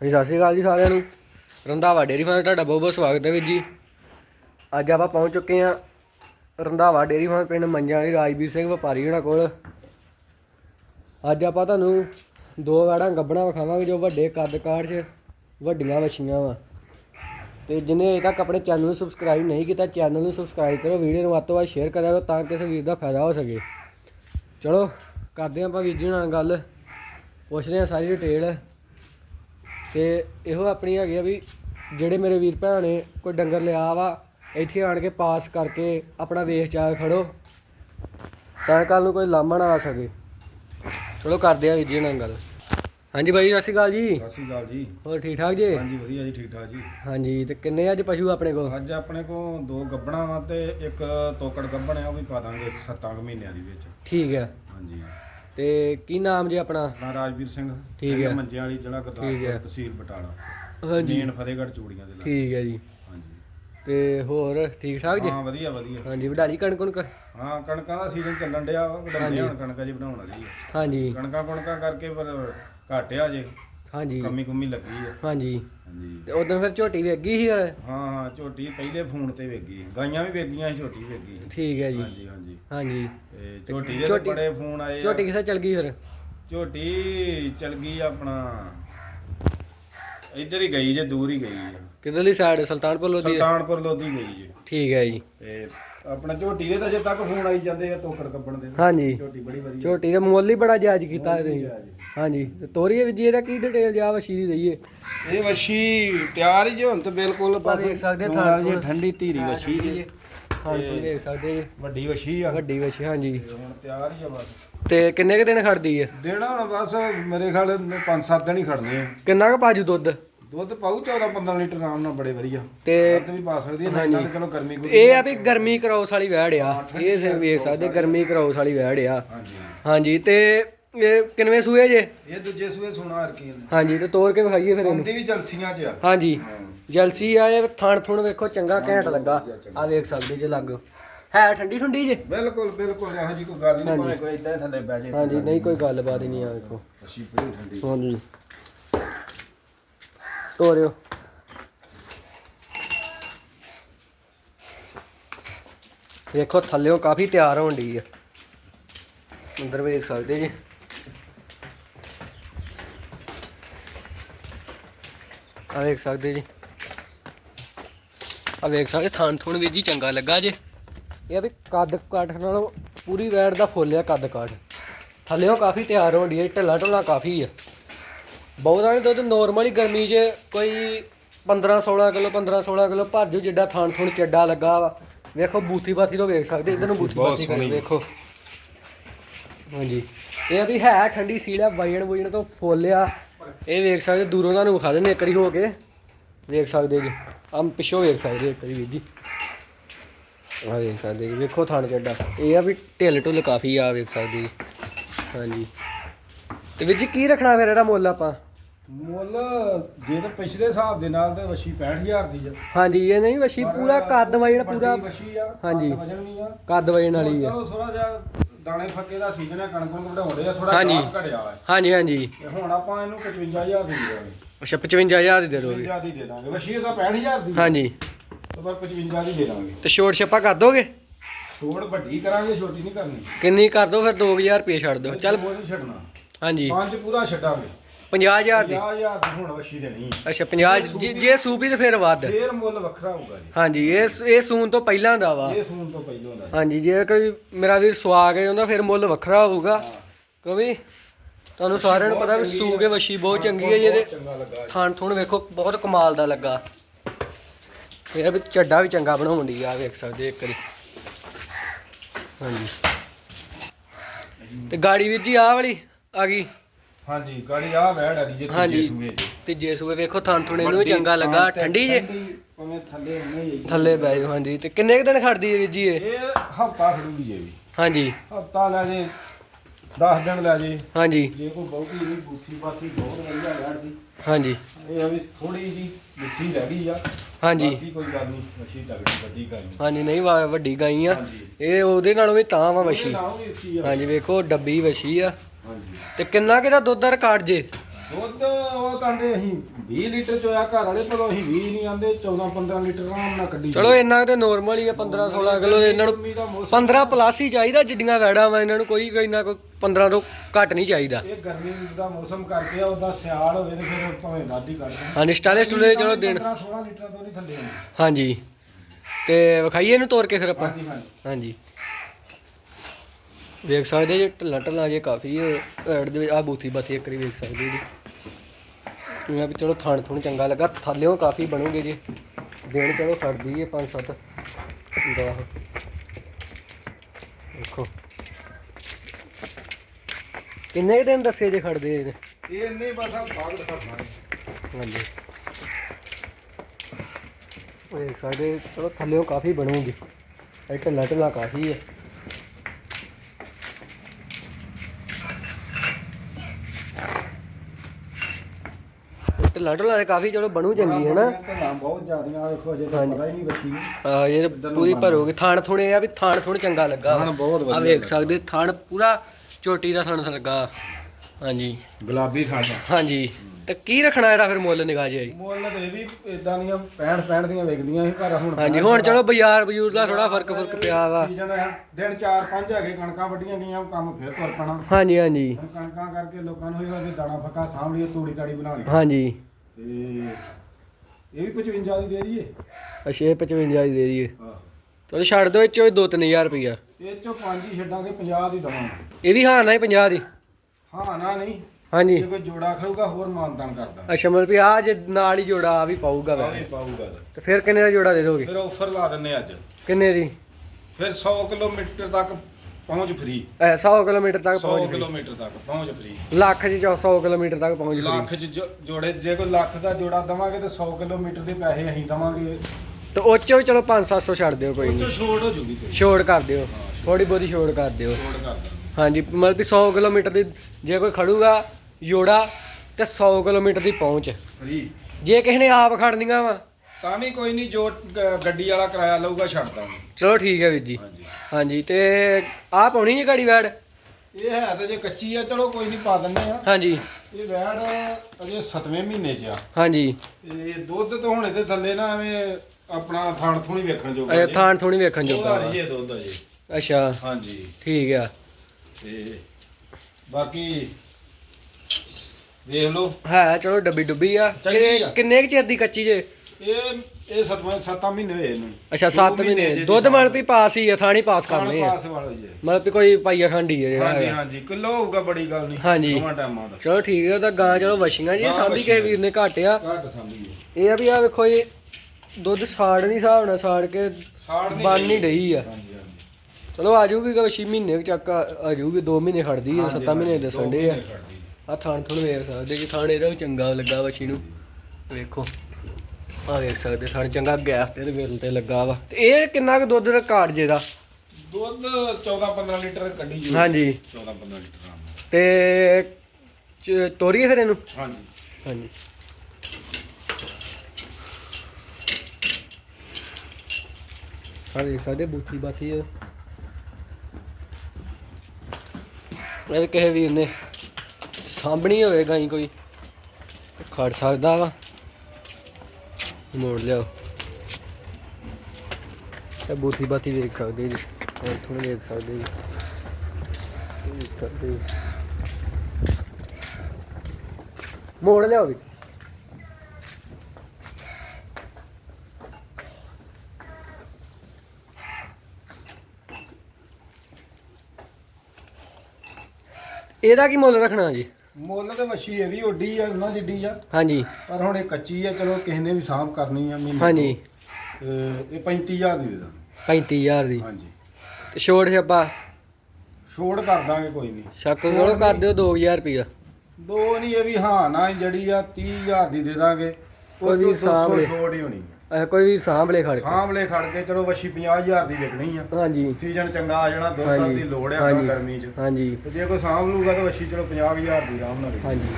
ਹਾਂਜੀ, ਸਤਿ ਸ਼੍ਰੀ ਅਕਾਲ ਜੀ ਸਾਰਿਆਂ ਨੂੰ। ਰੰਧਾਵਾ ਡੇਅਰੀ ਫਾਰਮ ਤੁਹਾਡਾ ਬਹੁਤ ਬਹੁਤ ਸਵਾਗਤ ਹੈ ਵੀਰ ਜੀ। ਅੱਜ ਆਪਾਂ ਪਹੁੰਚ ਚੁੱਕੇ ਹਾਂ ਰੰਧਾਵਾ ਡੇਅਰੀ ਫਾਰਮ ਪਿੰਡ ਮੰਜਾਂ ਵਾਲੀ ਰਾਜਵੀਰ ਸਿੰਘ ਵਪਾਰੀ ਉਹਨਾਂ ਕੋਲ। ਅੱਜ ਆਪਾਂ ਤੁਹਾਨੂੰ ਦੋ ਵਾੜਾਂ ਗੱਬਣਾ ਵਿਖਾਵਾਂਗੇ ਜੋ ਵੱਡੇ ਕੱਦ ਕਾਠ 'ਚ ਵੱਡੀਆਂ ਵਛੀਆਂ ਵਾ। ਤੇ ਜਿਹਨੇ ਅਜੇ ਤੱਕ ਆਪਣੇ ਚੈਨਲ ਨੂੰ ਸਬਸਕ੍ਰਾਈਬ ਨਹੀਂ ਕੀਤਾ, ਚੈਨਲ ਨੂੰ ਸਬਸਕ੍ਰਾਈਬ ਕਰੋ, ਵੀਡੀਓ ਨੂੰ ਵੱਧ ਤੋਂ ਵੱਧ ਸ਼ੇਅਰ ਕਰਿਆ ਕਰੋ ਤਾਂ ਕਿ ਕਿਸੇ ਵੀਰ ਦਾ ਫਾਇਦਾ ਹੋ ਸਕੇ। ਚਲੋ, ਕਰਦੇ ਹਾਂ ਆਪਾਂ ਵੀਰ ਜੀ ਨਾਲ ਗੱਲ। ਪੁੱਛਦੇ ਹਾਂ ਸਾਰੀ ਡਿਟੇਲ ਤੇ ਇਹੋ ਆਪਣੀ ਹੈਗੀ ਆ ਵੀ ਜਿਹੜੇ ਮੇਰੇ ਵੀਰ ਭੈਣਾਂ ਨੇ ਕੋਈ ਡੰਗਰ ਲਿਆ ਵਾ ਇੱਥੇ ਆਣ ਕੇ ਪਾਸ ਕਰਕੇ ਆਪਣਾ ਵੇਚ ਚਾਹ ਖੜੋ। ਤਾਂ ਕੱਲ ਨੂੰ ਕੋਈ ਲਾਮਾ ਨਾ ਆ ਸਕੇ। ਚਲੋ ਕਰਦੇ ਆ ਵੀਰ ਜੀ ਨਾਲ ਗੱਲ। ਹਾਂਜੀ ਬਾਈ ਸਤਿ ਸ਼੍ਰੀ ਅਕਾਲ ਜੀ। ਸਤਿ ਸ਼੍ਰੀ ਅਕਾਲ ਜੀ। ਹੋਰ ਠੀਕ ਠਾਕ ਜੀ? ਹਾਂਜੀ ਵਧੀਆ ਜੀ ਠੀਕ ਠਾਕ ਜੀ। ਹਾਂਜੀ ਤੇ ਕਿੰਨੇ ਅੱਜ ਪਸ਼ੂ ਆਪਣੇ ਕੋਲ? ਅੱਜ ਆਪਣੇ ਕੋਲ ਦੋ ਗੱਬਣਾ ਵਾ ਤੇ ਇੱਕ ਤੋਕੜ ਗੱਬਣ ਆ ਉਹ ਵੀ ਪਾ ਦਾਂਗੇ 7 ਮਹੀਨਿਆਂ ਦੀ ਵਿੱਚ। ਠੀਕ ਹੈ ਹਾਂਜੀ। ਤੇ ਕੀ ਨਾਮ ਜੀ ਆਪਣਾ? ਮੈਂ ਰਾਜਵੀਰ ਸਿੰਘ ਠੀਕ ਹੈ। ਮੰਜਿਆਂ ਵਾਲੀ ਜ਼ਿਲ੍ਹਾ ਠੀਕ ਗੁਰਦਾਸਪੁਰ। ਤਹਿਸੀਲ ਬਟਾਲਾ। ਹਾਂਜੀ। ਮੇਨ ਫਤਿਹਗੜ੍ਹ ਚੂੜੀਆਂ ਦੇ ਲਾਗੇ। ਠੀਕ ਹੈ ਜੀ। ਹਾਂਜੀ। ਤੇ ਹੋਰ ਠੀਕ ਠਾਕ ਜੀ? ਹਾਂ ਵਧੀਆ ਵਧੀਆ। ਹਾਂਜੀ ਵਡਾਲੀ ਕਣਕ ਕੁਣਕ ਹਾਂ ਕਣਕਾਂ ਦਾ ਸੀਜ਼ਨ ਚੱਲਣ ਡਿਆ ਵਾ ਵਡਾਉਂਦੇ ਹੁਣ ਕਣਕਾਂ ਜੀ ਬਣਾਉਣ ਵਾਲੀ ਆ। ਹਾਂਜੀ। ਕਣਕਾਂ ਕਣਕਾਂ ਕਰਕੇ ਪਰ ਘਾਟਿਆ ਜੇ। ਹਾਂਜੀ। ਕਮੀ ਕੁਮੀ ਲੱਗੀ ਆ। ਹਾਂਜੀ। ਹਾਂਜੀ। ਤੇ ਉਦੋਂ ਫਿਰ ਝੋਟੀ ਵੇਗੀ ਸੀ ਹਾਂ ਹਾਂ ਝੋਟੀ ਪਹਿਲੇ ਫੋਨ ਤੇ ਵੇਗੀ ਗਾਈਆਂ ਵੀ ਵੇਗੀਆਂ ਸੀ ਝੋਟੀ ਵੇਗੀ ਠੀਕ ਹੈ ਜੀ। ਹਾਂਜੀ ਹਾਂਜੀ। ਹਾਂਜੀ। ਤੇ ਝੋਟੀ ਦੇ ਤਾਂ ਝੋਟੀ- ਬੜੇ ਫੋਨ ਆਏ ਆ। ਝੋਟੀ ਕਿੱਥੇ ਚਲ ਗਈ ਫਿਰ? ਝੋਟੀ ਚਲ ਗਈ ਆਪਣਾ ਇੱਧਰ ਹੀ ਗਈ ਜੇ ਦੂਰ ਹੀ ਗਈ ਹੈ ਕਿਧਰਲੀ ਸਾਈਡ ਸੁਲਤਾਨਪੁਰ ਲੋਧੀ ਸੁਲਤਾਨਪੁਰ ਲੋਧੀ ਗਈ ਜੇ। ਠੀਕ ਹੈ ਜੀ। ਤੇ ਆਪਣਾ ਝੋਟੀ ਦੇ ਤਾਂ ਅਜੇ ਤੱਕ ਫੋਨ ਆਈ ਜਾਂਦੇ ਆ ਤੋਕੜ ਕੱਪਣ ਦੇ। ਹਾਂਜੀ। ਝੋਟੀ ਬੜੀ ਵਧੀਆ। ਝੋਟੀ ਦਾ ਮੁੱਲ ਹੀ ਬੜਾ ਜਾਇਜ਼ ਕੀਤਾ ਤੁਸੀਂ ਜਾਇਜ਼। ਹਾਂਜੀ। ਤੇ ਤੋਰੀਏ ਵੀ ਜੀ ਇਹਦਾ ਕੀ ਡਿਟੇਲ ਜਾ ਵਸ਼ੀ ਦੀ ਦਈਏ? ਇਹ ਵਸ਼ੀ ਤਿਆਰ ਹੀ ਜੇ ਹੁਣ ਤੇ ਬਿਲਕੁਲ ਬਸ ਦੇਖ ਸਕਦੇ ਥੋੜ੍ਹਾ। ਠੰਡੀ ਧੀਰੀ ਵਸ਼ੀ ਜੇ। ਹਾਂ ਤੁਸੀਂ ਦੇਖ ਸਕਦੇ ਜੀ। ਵੱਡੀ ਵਸ਼ੀ ਆ। ਵੱਡੀ ਵਸ਼ੀ ਹਾਂਜੀ। ਤੇ ਹੁਣ ਤਿਆਰ ਹੀ ਆ ਬਸ। ਤੇ ਕਿੰਨੇ ਕੁ ਦਿਨ ਖੜਦੀ ਹੈ ਦੇਣਾ ਹੁਣ ਬਸ ਮੇਰੇ ਖਿਆਲ 5-7 ਦਿਨ ਹੀ ਖੜਨੇ ਆ। ਕਿੰਨਾ ਕੁ ਪਾਜੂ ਦੁੱਧ? ਦੁੱਧ ਪਾਉ 14-15 ਲੀਟਰ ਆਰਾਮ ਨਾਲ ਬੜੇ ਵਧੀਆ। ਤੇ ਦੁੱਧ ਵੀ ਪਾ ਸਕਦੀ ਹੈ ਨਾਲ ਚਲੋ ਗਰਮੀ ਕੋਈ ਇਹ ਆ ਵੀ ਗਰਮੀ ਕਰਾਉਸ ਵਾਲੀ ਵਹਿੜ ਆ। ਇਹ ਸੇ ਵੇਖ ਸਕਦੇ ਗਰਮੀ ਕਰਾਉਸ ਵਾਲੀ ਵਹਿੜ ਆ। ਹਾਂਜੀ। ਹਾਂਜੀ ਤੇ ਇਹ ਕਿੰਨਵੇਂ ਸੂਏ ਜੇ? ਇਹ ਦੂਜੇ ਸੂਏ ਸੋਨਾ ਹਰ ਕੀ ਹਾਂਜੀ ਤੇ ਤੋੜ ਕੇ ਵਿਖਾਈਏ ਫਿਰ ਇਹਨੂੰ। ਹੁੰਦੀ ਵੀ ਜਲਸੀਆਂ ਚ ਆ। ਹਾਂਜੀ ਜਲਸੀ ਆ ਇਹ ਥਣ ਥੁਣ ਵੇਖੋ ਚੰਗਾ ਘੈਂਟ ਲੱਗਾ। ਆ ਵੇਖ ਸਕਦੇ ਜੇ ਲੱਗ ਹੈ ਠੰਡੀ ਠੰਡੀ ਜੇ? ਬਿਲਕੁਲ ਬਿਲਕੁਲ ਇਹੋ ਜੀ ਕੋਈ ਗੱਲ ਨਹੀਂ ਭਾਵੇਂ ਕੋਈ ਇਦਾਂ ਥੱਲੇ ਬਹਿ ਜੇ ਹਾਂਜੀ ਨਹੀਂ ਕੋਈ ਗੱਲਬਾਤ ਹੀ ਨਹੀਂ ਆ ਵੇਖੋ। ਅੱਛੀ ਪੂਰੀ ਠੰਡੀ। ਹਾਂਜੀ। ਤੋਰਿਓ। ਵੇਖੋ ਥੱਲਿਓਂ ਕਾਫੀ ਤਿਆਰ ਹੋਣ ਦੀ ਆ। ਅੰਦਰ ਵੇਖ ਸਕਦੇ ਜੀ। ਆ ਵੇਖ ਸਕਦੇ ਜੀ। ਆ ਵੇਖ ਸਕਦੇ ਥਾਨ ਥੁਣ ਵੀ ਜੀ ਚੰਗਾ ਲੱਗਾ ਜੇ। ਇਹ ਆ ਵੀ ਕੱਦ ਕਾਠ ਨਾਲੋਂ ਪੂਰੀ ਵੈੜ ਦਾ ਫੁੱਲ ਆ ਕੱਦ ਕਾਠ। ਥੱਲਿਓਂ ਕਾਫੀ ਤਿਆਰ ਹੋਣ ਦੀ ਢਿੱਲਾ ਢੁੱਲਾ ਕਾਫੀ ਆ। ਬਹੁਤਾਂ ਨੇ ਦੁੱਧ ਨੋਰਮਲੀ ਗਰਮੀ 'ਚ ਕੋਈ 15 16 ਕਿਲੋ 15 16 ਕਿਲੋ ਭਰ ਜੂ ਜਿੱਡਾ ਥਾਣ ਥੁਣ ਚੱਡਾ ਲੱਗਾ ਵਾ। ਵੇਖੋ ਬੂਥੀ ਬਾਥੀ ਤੋਂ ਵੇਖ ਸਕਦੇ ਇਧਰ ਨੂੰ ਬੂਥੀ ਬਾਥੀ ਕਰ। ਵੇਖੋ। ਹਾਂਜੀ। ਇਹ ਵੀ ਹੈ ਠੰਡੀ ਸੀਲ ਆ ਵਜਣ ਵਜਣ ਤੋਂ ਫੁੱਲ ਆ। ਇਹ ਵੇਖ ਸਕਦੇ ਦੂਰੋਂ ਤੁਹਾਨੂੰ ਵਿਖਾ ਦਿੰਦੇ ਇੱਕ ਵਾਰੀ ਹੋ ਕੇ। ਵੇਖ ਸਕਦੇ ਜੀ। ਆਮ ਪਿੱਛੋਂ ਵੇਖ ਸਕਦੇ ਇੱਕ ਵਾਰੀ ਵੀਰ ਜੀ। ਆ ਵੇਖ ਸਕਦੇ ਜੀ। ਵੇਖੋ ਥਾਣ ਚੱਡਾ। ਇਹ ਆ ਵੀ ਢਿੱਲ ਢੁੱਲ ਕਾਫੀ ਆ ਵੇਖ ਸਕਦੇ ਜੀ। ਹਾਂਜੀ। ਤੇ ਵੀਰ ਜੀ ਕੀ ਰੱਖਣਾ ਫਿਰ ਇਹਦਾ ਮੁੱਲ ਆਪਾਂ? ਮੁੱਲ ਜੇ ਤਾਂ ਪਿਛਲੇ ਹਿਸਾਬ ਦੇ ਨਾਲ ਤੇ ਵਸ਼ੀ 65000 ਦੀ ਆ। ਹਾਂਜੀ ਇਹ ਨਹੀਂ ਵਸ਼ੀ ਪੂਰਾ ਕੱਦ ਵਜਣ ਪੂਰਾ ਵੱਡੀ ਵਸ਼ੀ ਆ ਹਾਂਜੀ। ਕੱਦ ਵਜਣ ਨਹੀਂ ਆ। ਚਲੋ ਥੋੜਾ ਜਿਹਾ ਦਾਣੇ ਫੱਕੇ ਦਾ ਸੀਜ਼ਨ ਹੈ ਕਣਕ ਨੂੰ ਵਢਾਉਂਦੇ ਆ ਥੋੜਾ ਹਾਂਜੀ। ਜਿਹਾ ਘੜਿਆ ਹੈ ਹਾਂਜੀ ਹਾਂਜੀ। ਤੇ ਹੁਣ ਆਪਾਂ ਇਹਨੂੰ 55000 ਦੀ ਦੇ ਦਾਂਗੇ। ਅੱਛਾ 55000 ਦੀ ਦੇ ਦੋਗੇ? 55 ਦੀ ਦੇ ਦਾਂਗੇ। ਵਸ਼ੀ ਤਾਂ 65000 ਦੀ। ਹਾਂਜੀ। ਤੇ ਪਰ 55 ਦੀ ਦੇ ਦਾਂਗੇ। ਤੇ ਛੋਟ ਛੱਪਾ ਕਰ ਦੋਗੇ? ਛੋੜ ਵੱਡੀ ਕਰਾਂਗੇ ਛੋਟੀ ਨਹੀਂ ਕਰਨੀ। ਕਿੰਨੀ ਕਰ ਦੋ ਫਿਰ? 2000 ਰੁਪਏ ਛੱਡ ਦਿਓ। ਚੱਲ। ਉਹ ਨਹੀਂ ਛੱਡਣਾ। ਹਾਂਜੀ। ਪੰਜ ਪੂਰਾ ਛੱਡਾਂਗੇ। 50000 ਦੀ। 50000 ਦੀ ਹੁਣ ਵਸ਼ੀ ਦੇਣੀ ਅੱਛਾ 50 ਜੇ- ਜੇ ਸੂਪੀ ਤੇ ਫਿਰ ਵੱਧ। ਫੇਰ ਮੁੱਲ ਵੱਖਰਾ ਹੋਊਗਾ ਜੀ। ਹਾਂਜੀ ਇਹ ਇਹ ਸੂਨ ਤੋਂ ਪਹਿਲਾਂ ਦਾ ਵਾ। ਇਹ ਸੂਨ ਤੋਂ ਪਹਿਲਾਂ ਦਾ ਜੀ। ਹਾਂਜੀ ਜੇ ਕੋਈ ਮੇਰਾ ਵੀਰ ਸਵਾ ਕੇ ਹੁੰਦਾ ਫਿਰ ਮੁੱਲ ਵੱਖਰਾ ਹੋਊਗਾ। ਕਿਉਂਕਿ ਤੁਹਾਨੂੰ ਸਾਰਿਆਂ ਨੂੰ ਪਤਾ ਵੀ ਸੂ ਕੇ ਵਸ਼ੀ ਬਹੁਤ ਚੰਗੀ ਹੈ ਜਿਹਦੇ ਬਹੁਤ ਚੰਗਾ ਲੱਗਾ ਜੀ। ਥਾਣ ਥੁਣ ਵੇਖੋ ਬਹੁਤ ਕਮਾਲ ਦਾ ਲੱਗਾ। ਇਹ ਵੀ ਚੱਡਾ ਵੀ ਚੰਗਾ ਬਣਾਉਣ ਦੀ ਆ ਵੇਖ ਸਕਦੇ ਇੱਕ ਵਾਰੀ। ਹਾਂਜੀ। ਤੇ ਗਾੜੀ ਵੀਰ ਜੀ ਆਹ ਵਾਲੀ ਆ ਗਈ। ਹਾਂਜੀ ਗਾੜੀ ਆ ਵੈੜ ਆ ਜੀ ਹਾਂਜੀ। ਸੂਏ ਜੀ। ਤੇ ਜੇ ਸੂਏ ਵੇਖੋ ਥਾਣ ਥੁਣ ਵੀ ਚੰਗਾ ਲੱਗਾ ਠੰਡੀ ਜੇ। ਭਾਵੇਂ ਥੱਲੇ ਹੁੰਨੇ ਹੀ ਥੱਲੇ ਬਹਿ ਜਾਓ ਹਾਂਜੀ। ਤੇ ਕਿੰਨੇ ਕੁ ਦਿਨ ਖੜਦੀ ਹੈ ਵੀਰ ਜੀ ਇਹ? ਇਹ ਹਫਤਾ ਖੜੂਗੀ ਜੀ। ਵੀ ਹਾਂਜੀ। ਹਫਤਾ ਲੈ ਜੇ 10 ਦਿਨ ਲੈ ਜੇ। ਹਾਂਜੀ। ਜੇ ਕੋਈ ਬਹੁਤੀ ਨਹੀਂ ਬੂਥੀ ਬਾਥੀ ਬਹੁਤ ਵਧੀਆ ਵੈੜ ਦੀ। ਹਾਂਜੀ। ਇਹ ਆ ਵੀ ਥੋੜੀ ਜੀ ਮਿੱਸੀ ਰਹਿ ਗਈ ਆ। ਹਾਂਜੀ। ਬਾਕੀ ਕੋਈ ਗੱਲ ਨਹੀਂ ਮੱਛੀ ਤਗੜੀ ਵੱਡੀ ਗੱਲ ਨਹੀਂ। ਹਾਂਜੀ ਨਹੀਂ ਵਾ- ਵੱਡੀ ਗਾਈ ਆ। ਹਾਂਜੀ। ਇਹ ਉਹਦੇ ਨਾਲੋਂ ਵੀ ਤਾਂ ਵਾ ਵਸ਼ੀ ਨਾਲੋਂ ਵੀ ਅੱਛੀ ਆ। ਹਾਂਜੀ ਵੇਖੋ ਡੱਬੀ ਵਸ਼ੀ ਆ। ਹਾਂਜੀ। ਤੇ ਕਿੰਨਾ ਕਿਹਦਾ ਦੁੱਧ ਦਾ ਰਿਕਾਰਡ ਜੇ? ਦੁੱਧ ਉਹ ਕਹਿੰਦੇ ਅਸੀਂ 20 ਲੀਟਰ ਚੋਇਆ ਘਰ ਵਾਲੇ ਪਰ ਅਸੀਂ 20 ਨਹੀਂ ਆਂਦੇ 14 15 ਲੀਟਰ ਆਰਾਮ ਨਾਲ ਕੱਢੀ ਚਲੋ ਇੰਨਾ ਕੁ ਤੇ ਨੋਰਮਲ ਹੀ ਆ 15 16 ਕਿਲੋ ਇਹਨਾਂ ਨੂੰ ਗਰਮੀ ਦਾ ਮੌਸਮ 15 ਪਲੱਸ ਹੀ ਚਾਹੀਦਾ ਜਿੱਡੀਆਂ ਵੈੜਾਂ ਵਾ ਇਹਨਾਂ ਨੂੰ ਕੋਈ ਕੋਈ ਨਾ ਕੋਈ 15 ਤੋਂ ਘੱਟ ਨਹੀਂ ਚਾਹੀਦਾ। ਇਹ ਗਰਮੀ ਦਾ ਮੌਸਮ ਕਰਕੇ ਉਹਦਾ ਸਿਆਲ ਹੋਵੇ ਤੇ ਫਿਰ ਭਾਵੇਂ ਵੱਧ ਹੀ ਕੱਢਦੇ ਹਾਂਜੀ ਸਟਾਲੇ ਸਟੂਲੇ ਚਲੋ ਦਿਨ 15 16 ਲੀਟਰ ਤੋਂ ਨਹੀਂ ਥੱਲੇ ਆਉਂਦੇ। ਹਾਂਜੀ। ਤੇ ਵਿਖਾਈਏ ਇਹਨੂੰ ਤੋੜ ਕੇ ਫਿਰ ਆਪਾਂ। ਹਾਂਜੀ ਹਾਂਜੀ। ਹਾਂਜੀ। ਵੇਖ ਸਕਦੇ ਜੇ ਢਿੱਲਾ ਢਿੱਲਾ ਜੇ ਕਾਫੀ ਐਡ ਦੇ ਵਿੱਚ ਆ ਬੂਥੀ ਬਾਥੀ ਇੱਕ ਵਾਰੀ ਵੇਖ ਸਕਦੇ ਜੀ। ਕਿਵੇਂ ਵੀ ਚਲੋ ਥਣ ਥੁਣ ਚੰਗਾ ਲੱਗਾ ਥੱਲਿਓਂ ਕਾਫੀ ਬਣੂਗੇ ਜੀ। ਦਿਨ ਚਲੋ ਖੜਦੀ ਹੈ 5-7 ਦਸ। ਦੇਖੋ। ਕਿੰਨੇ ਦਿਨ ਦੱਸੇ ਜੇ ਖੜਦੇ ਇਹਦੇ? ਇਹ ਇੰਨੇ ਬਸ ਆ ਬਾਗ ਦਿਖਾਉਣਾ ਹਾਂਜੀ। ਵੇਖ ਸਕਦੇ ਚਲੋ ਥੱਲਿਓਂ ਕਾਫੀ ਬਣੂਗੀ। ਇਹ ਢਿੱਲਾ ਢਿੱਲਾ ਕਾਫੀ ਹੈ। ਇਹ ਢਿੱਲਾ ਢਿੱਲਾ ਤੇ ਕਾਫੀ ਚਲੋ ਬਣੂ ਚੰਗੀ ਹੈ ਨਾ ਬਹੁਤ ਜ਼ਿਆਦੀਆਂ ਵੇਖੋ ਅਜੇ ਤਾਂ। ਪਤਾ ਹੀ ਨਹੀਂ ਬੱਚੀ ਨੂੰ। ਆ ਇਹ ਪੂਰੀ ਭਰੋਗੇ। ਥਾਣ ਥੁਣੇ ਆ ਵੀ ਥਾਣ ਥੁਣ ਚੰਗਾ ਲੱਗਾ ਥਣ ਬਹੁਤ ਵਧੀਆ ਆ ਵੇਖ ਸਕਦੇ ਥਾਣ ਪੂਰਾ ਚੋਟੀ ਦਾ ਥਾਣ ਲੱਗਾ ਹਾਂਜੀ। ਗੁਲਾਬੀ ਥਾਣਾ ਹਾਂਜੀ। ਤੇ ਕੀ ਰੱਖਣਾ ਇਹਦਾ ਫਿਰ ਮੁੱਲ ਨਿਗਾਹ ਜੀ? ਮੁੱਲ ਤੇ ਇਹ ਵੀ ਇਦਾਂ ਦੀਆਂ 65 65 ਦੀਆਂ ਵਿਕਦੀਆਂ ਸੀ ਪਰ ਹੁਣ ਹਾਂਜੀ ਹੁਣ ਚਲੋ ਬਾਜ਼ਾਰ ਬਜੂਰ ਦਾ ਥੋੜਾ ਫ਼ਰਕ ਫ਼ਰਕ ਪਿਆ ਵਾ। ਸੀਜ਼ਨ ਹੈ ਦਿਨ 4-5 ਹੈਗੇ ਕਣਕਾਂ ਵੱਡੀਆਂ ਗਈਆਂ ਕੰਮ ਫੇਰ ਤੁਰ ਪੈਣਾ। ਹਾਂਜੀ ਹਾਂਜੀ। ਹੁਣ ਕਣਕਾਂ ਕਰਕੇ ਲੋਕਾਂ ਨੂੰ ਇਹ ਵਾ ਕਿ ਦਾਣਾ ਫੱਕਾ ਸਾਂਭ ਲਈਏ ਤੂੜੀ ਤਾੜੀ ਬਣਾ ਲਈ ਹਾਂਜੀ। ਤੇ ਇਹ ਵੀ 55 ਦੀ ਦੇ ਦਈਏ? ਅਛੇ 55 ਦੀ ਦੇ ਦਈਏ। ਹਾਂ। ਚਲੋ ਛੱਡ ਦਿਓ ਇਹ ਚੋਂ 2-3000 ਰੁਪਈਆ। ਇਹ ਚੋਂ ਪੰਜ ਹੀ ਛੱਡਾਂਗੇ 50 ਦੀ ਦਵਾਂਗੇ। ਇਹ ਵੀ ਹਾਂ ਨਾ 50 ਦੀ? ਹਾਂ ਨਾ ਨਹੀਂ। ਹਾਂਜੀ। ਜੇ ਕੋਈ ਜੋੜਾ ਖੜੂਗਾ ਹੋਰ ਮਾਨਤਾਨ ਕਰਦਾ। ਅੱਛਾ ਮਤਲਬ ਵੀ ਆ ਜੇ ਨਾਲ ਹੀ ਜੋੜਾ ਆ ਵੀ ਪਾਊਗਾ ਵਾ ਆਵੇ ਪਾਊਗਾ ਤਾਂ। ਤੇ ਫਿਰ ਕਿੰਨੇ ਦਾ ਜੋੜਾ ਦੇ ਦੋਗੇ? ਫਿਰ ਆਫਰ ਲਾ ਦਿੰਨੇ ਅੱਜ। ਕਿੰਨੇ ਦੀ? ਫਿਰ 100 ਕਿਲੋਮੀਟਰ ਤੱਕ ਪਹੁੰਚ ਫ੍ਰੀ ਐ 100 ਕਿਲੋਮੀਟਰ ਤੱਕ 100 ਪਹੁੰਚ ਗਈ ਕਿਲੋਮੀਟਰ ਤੱਕ ਪਹੁੰਚ ਫ੍ਰੀ ਲੱਖ ਚ 100 ਕਿਲੋਮੀਟਰ ਤੱਕ ਪਹੁੰਚ ਗਈ ਲੱਖ ਚ ਜੋ- ਜੋੜੇ ਜੇ ਕੋਈ ਲੱਖ ਦਾ ਜੋੜਾ ਦਵਾਂਗੇ ਤੇ 100 ਕਿਲੋਮੀਟਰ ਦੇ ਪੈਸੇ ਅਸੀਂ ਦਵਾਂਗੇ। ਤੇ ਉਹ ਚੋਂ ਚਲੋ 5-700 ਛੱਡ ਦਿਓ ਕੋਈ ਉਹ ਨਹੀਂ। ਛੋਟ ਹੋ ਜੂਗੀ ਕੋਈ। ਛੋੜ ਕਰ ਦਿਓ। ਥੋੜੀ ਬਹੁਤੀ ਛੋੜ ਕਰ ਦਿਓ। ਹਾਂਜੀ ਮਤਲਬ ਵੀ 100 ਕਿਲੋਮੀਟਰ ਦੀ ਜੇ ਕੋਈ ਖੜੂਗਾ ਜੋੜਾ ਤੇ 100 ਕਿਲੋਮੀਟਰ ਦੀ ਪਹੁੰਚ। ਫ੍ਰੀ ਜੇ ਕਿਸੇ ਨੇ ਆਪ ਖੜਨੀਆਂ ਵਾ ਤਾਂ ਵੀ ਕੋਈ ਨਹੀਂ ਜੋ ਗ- ਗੱਡੀ ਵਾਲਾ ਕਿਰਾਇਆ ਲਊਗਾ ਛੱਡ ਦਾਂਗੇ। ਚਲੋ ਠੀਕ ਹੈ ਵੀਰ ਜੀ। ਹਾਂਜੀ। ਹਾਂਜੀ ਤੇ ਆਹ ਪਾਉਣੀ ਹੈ ਗਾੜੀ ਵੈੜ? ਇਹ ਹੈ ਤਾਂ ਜੇ ਕੱਚੀ ਆ ਚਲੋ ਕੋਈ ਨਹੀਂ ਪਾ ਦਿੰਦੇ ਆ। ਹਾਂਜੀ। ਇਹ ਵੈੜ ਅਜੇ 7ਵੇਂ ਮਹੀਨੇ 'ਚ ਆ। ਹਾਂਜੀ। ਤੇ ਦੁੱਧ ਤੋਂ ਹੁਣ ਇਹਦੇ ਥੱਲੇ ਨਾ ਐਵੇਂ ਆਪਣਾ ਥਣ ਥੁਣੀ ਵੇਖਣ ਜੋਗਾ ਇਹ ਜੀ। ਥਾਣ ਥੋਣੀ ਵੇਖਣ ਜੋਗਾ ਉਹਦਾ ਵਾ। ਨਹੀਂ ਇਹ ਦੁੱਧ ਅਜੇ। ਅੱਛਾ। ਹਾਂਜੀ। ਠੀਕ ਆ। ਤੇ ਬਾਕੀ ਵੇਖ ਲਓ। ਹੈ ਚਲੋ ਡੱਬੀ ਡੁੱਬੀ ਆ। ਚੰਗੀ ਕਿੰਨੇ- ਆ। ਕਿੰਨੇ ਕੁ ਚਿਰ ਦੀ ਕੱਚੀ ਜੇ? ਇਹ ਇਹ ਸੱਤਵਾਂ ਸੱਤਾਂ ਮਹੀਨੇ ਹੋਏ ਇਹਨੂੰ। ਅੱਛਾ ਦੋ 7 ਮਹੀਨੇ ਦੁੱਧ ਮਲ ਵੀ ਪਾਸ ਹੀ ਆ ਥਾਣੀ ਪਾਸ ਕਰਨੇ ਆ ਪਾਸ ਵਾਲਾ ਹੀ ਹੈ। ਮਤਲਬ ਵੀ ਕੋਈ ਪਾਈਆ ਖੰਡੀ ਜਿਹੜਾ ਹਾਂਜੀ। ਹਾਂਜੀ। ਕਿਲੋ ਹੋਊਗਾ ਬੜੀ ਗੱਲ ਨਹੀਂ। ਹਾਂਜੀ। ਦੋਵਾਂ ਟਾਈਮਾਂ ਦਾ। ਚਲੋ ਠੀਕ ਹੈ ਤਾਂ ਗਾਂ ਚਲੋ ਵਸ਼ੀਆਂ ਜੀ ਸਾਂਭੀ ਵੱਛੀਆਂ। ਵੀਰ ਨੇ ਘਾਟਿਆ ਘੱਟ ਸੰਭੀ ਹੈ ਇਹ ਆ ਵੀ ਆ ਵੇਖੋ ਇਹ ਦੁੱਧ ਸਾੜ ਨਹੀਂ ਹਿਸਾਬ ਨਾਲ ਸਾੜ ਕੇ ਸਾੜ ਬਣ ਨਹੀਂ ਡਈ ਆ। ਹਾਂਜੀ ਹਾਂਜੀ। ਚਲੋ ਆ ਜਾਊਗੀ ਕਿ 6 ਮਹੀਨੇ ਕੁ ਚੱਕ ਆ ਜਾਊਗੀ 2 ਮਹੀਨੇ ਖੜਦੀ ਹੈ 7 ਮਹੀਨੇ ਦੱਸਣ ਦੇ ਆ। ਆ। ਥਾਣ ਥੁਣ ਵੇਖ ਸਕਦੇ ਕਿ ਥਾਣ ਇਹਦਾ ਚੰਗਾ ਲੱਗਾ ਵਛੀ ਨੂੰ। ਵੇਖੋ। ਆ ਵੇਖ ਸਕਦੇ ਥਾਣ ਚੰਗਾ ਗੈਸ ਤੇ ਵੇਲ ਤੇ ਲੱਗਾ ਵਾ। ਤੇ ਇਹ ਕਿੰਨਾ ਕੁ ਦੁੱਧ ਦਾ ਕਾਰਡ ਜੇ ਦਾ? ਦੁੱਧ 14 15 ਲੀਟਰ ਕੱਢੀ ਜੀ। ਹਾਂਜੀ। 14 15 ਲੀਟਰ ਆਰਾਮ ਤੇ ਚ- ਤੋਰੀਏ ਫਿਰ ਇਹਨੂੰ। ਹਾਂਜੀ। ਹਾਂਜੀ। ਹਾਂ ਦੇਖ ਸਕਦੇ ਬੂਥੀ ਬਾਥੀ ਇਹ ਇਹ ਵੀ ਕਿਸੇ ਵੀਰ ਨੇ ਸਾਂਭਣੀ ਹੋਵੇ ਗਾਈ ਕੋਈ ਤੇ ਖੜ ਸਕਦਾ ਵਾ। ਮੋੜ ਲਿਆਓ। ਇਹ ਬੂਥੀ ਬਾਥੀ ਵੇਖ ਸਕਦੇ ਜੀ। ਹੋਰ ਥੋੜੇ ਵੇਖ ਸਕਦੇ ਜੀ। ਵੇਖ ਸਕਦੇ ਜੀ। ਮੋੜ ਲਿਆਓ ਵੀ। ਇਹਦਾ ਕੀ ਮੁੱਲ ਰੱਖਣਾ ਜੀ? ਮੁੱਲ ਤੇ ਮੱਛੀ ਇਹ ਵੀ ਓਡੀ ਆ ਉਹਨਾਂ ਜਿੱਡੀ ਆ। ਹਾਂਜੀ। ਪਰ ਹੁਣ ਇਹ ਕੱਚੀ ਆ ਚਲੋ ਕਿਸੇ ਨੇ ਵੀ ਸਾਂਭ ਕਰਨੀ ਆ ਮਹੀਨੇ ਹਾਂਜੀ। ਤੋਂ। ਤੇ ਇਹ 35000 ਦੀ ਦੇ ਦਾਂਗੇ। 35000 ਦੀ। ਹਾਂਜੀ। ਤੇ ਛੋੜ ਛੱਪਾ ਛੋੜ ਕਰ ਦਾਂਗੇ ਕੋਈ ਨਹੀਂ। ਸ਼ੱਕ ਥੋੜਾ ਕਰ ਦਿਓ 2000 ਰੁਪਇਆ ਦੋ ਨਹੀਂ ਇਹ ਵੀ ਹਾਂ ਨਾ ਜੜੀ ਆ 30000 ਦੀ ਦੇ ਦਾਂਗੇ। ਕੋਈ ਵੀ ਉਹ ਸਾਂਭ 200 ਲੈ। ਛੋੜ ਹੀ ਹੋਣੀ ਐ ਕੋਈ ਵੀ ਸਾਂਭਲੇ ਖੜ ਕੇ। ਸਾਂਭਲੇ ਖੜ ਕੇ ਚਲੋ ਵਸ਼ੀ 50000 ਦੀ ਵਿਕਣੀ ਆ। ਹਾਂਜੀ। ਸੀਜ਼ਨ ਚੰਗਾ ਆ ਜਾਣਾ ਦੁੱਧ। ਦੀ ਲੋੜ ਆ ਹਾਂਜੀ। ਗਰਮੀ 'ਚ। ਹਾਂਜੀ। ਤੇ ਜੇ ਕੋਈ ਸਾਂਭ ਲੂਗਾ ਤਾਂ ਵਸ਼ੀ ਚਲੋ 50000 ਦੀ ਆਰਾਮ ਨਾਲ ਵਿਕਣੀ। ਹਾਂਜੀ।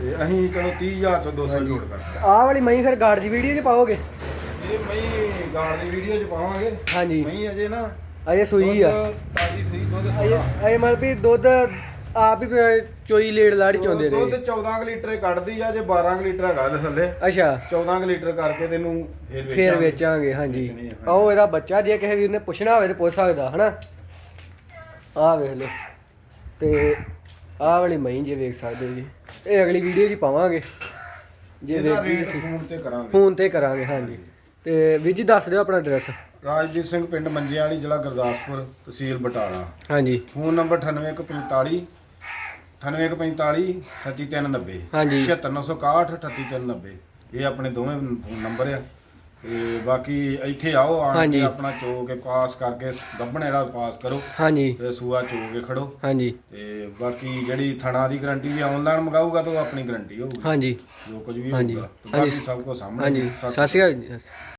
ਤੇ ਅਸੀਂ ਚਲੋ 30000 ਤੋਂ 200 ਹਾਂਜੀ। ਛੋੜ ਕਰਦੇ ਆਹ ਵਾਲੀ ਮਈ ਫਿਰ ਗਾਰਡ ਦੀ ਵੀਡੀਓ 'ਚ ਪਾਓਗੇ? ਇਹ ਮਈ ਗਾੜ ਦੀ ਵੀਡੀਓ 'ਚ ਪਾਵਾਂਗੇ। ਹਾਂਜੀ। ਮਈ ਅਜੇ ਨਾ ਅਜੇ ਸੂਈ ਆ। ਦੁੱਧ ਤਾਜ਼ੀ ਸੂਈ ਦੁੱਧ ਅਜੇ ਅਜੇ ਮਤਲਬ ਵੀ ਦੁੱਧ ਆਪ ਹੀ ਚੋਈ ਲੇੜ ਲਾੜੀ ਚਾਉਂਦੇ ਦੁੱਧ ਨੇ 14 ਕੁ ਲੀਟਰ ਹੀ ਕੱਢਦੀ ਆ ਜੇ 12 ਕੁ ਲੀਟਰ ਹੈਗਾ ਇਹਦੇ ਥੱਲੇ। ਅੱਛਾ। 14 ਕੁ ਲੀਟਰ ਕਰਕੇ ਤੈਨੂੰ ਫੇਰ ਫੇਰ ਵੇਚਾਂਗੇ। ਹਾਂਜੀ। ਆਓ ਇਹਦਾ ਬੱਚਾ ਜੇ ਕਿਸੇ ਵੀਰ ਨੇ ਪੁੱਛਣਾ ਹੋਵੇ ਤੇ ਪੁੱਛ ਸਕਦਾ ਹਨਾ? ਆਹ ਵੇਖ ਲਓ। ਤੇ ਆਹ ਵਾਲੀ ਮਹੀਂ ਜੇ ਵੇਖ ਸਕਦੇ ਜੀ। ਇਹ ਅਗਲੀ ਵੀਡੀਓ ਹੀ ਪਾਵਾਂਗੇ। ਜੇ ਇਹਦਾ ਵੇਖੀ ਰੇਟ ਤੁਸੀਂ। ਫੋਨ ਤੇ ਕਰਾਂਗੇ। ਫੋਨ ਤੇ ਕਰਾਂਗੇ ਹਾਂਜੀ। ਤੇ ਵੀਰ ਜੀ ਦੱਸ ਦਿਓ ਆਪਣਾ ਐਡਰੈਸ। ਰਾਜਵੀਰ ਸਿੰਘ ਪਿੰਡ ਮੰਜਿਆਂ ਵਾਲੀ ਜ਼ਿਲ੍ਹਾ ਗੁਰਦਾਸਪੁਰ ਤਹਿਸੀਲ ਬਟਾਲਾ। ਹਾਂਜੀ। ਫੋਨ ਨੰਬਰ 98145 98145 38390 ਹਾਂਜੀ। 76961 38390 ਇਹ ਆਪਣੇ ਦੋਵੇਂ ਫੋਨ ਨੰਬਰ ਆ। ਤੇ ਬਾਕੀ ਇੱਥੇ ਆਓ ਆਣ। ਕੇ ਆਪਣਾ ਚੋ ਕੇ ਪਾਸ ਕਰਕੇ ਗੱਬਣ ਜਿਹੜਾ ਪਾਸ ਕਰੋ। ਹਾਂਜੀ। ਤੇ ਸੂਆ ਚੋ ਕੇ ਖੜੋ। ਹਾਂਜੀ। ਤੇ ਬਾਕੀ ਜਿਹੜੀ ਥਣਾ ਦੀ ਗਾਰੰਟੀ ਜੇ ਆਨਲਾਈਨ ਮੰਗਾਊਗਾ ਤਾਂ ਉਹ ਆਪਣੀ ਗਾਰੰਟੀ ਹੋਊਗੀ। ਹਾਂਜੀ। ਜੋ ਕੁਝ ਵੀ। ਹੋਊਗਾ। ਤੇ। ਬਾਕੀ ਸਭ ਕੁਝ ਸਾਹਮਣੇ ਹਾਂਜੀ। ਸਤਿ ਸਤਿ ਸ਼੍ਰੀ ਅਕਾਲ ਜੀ।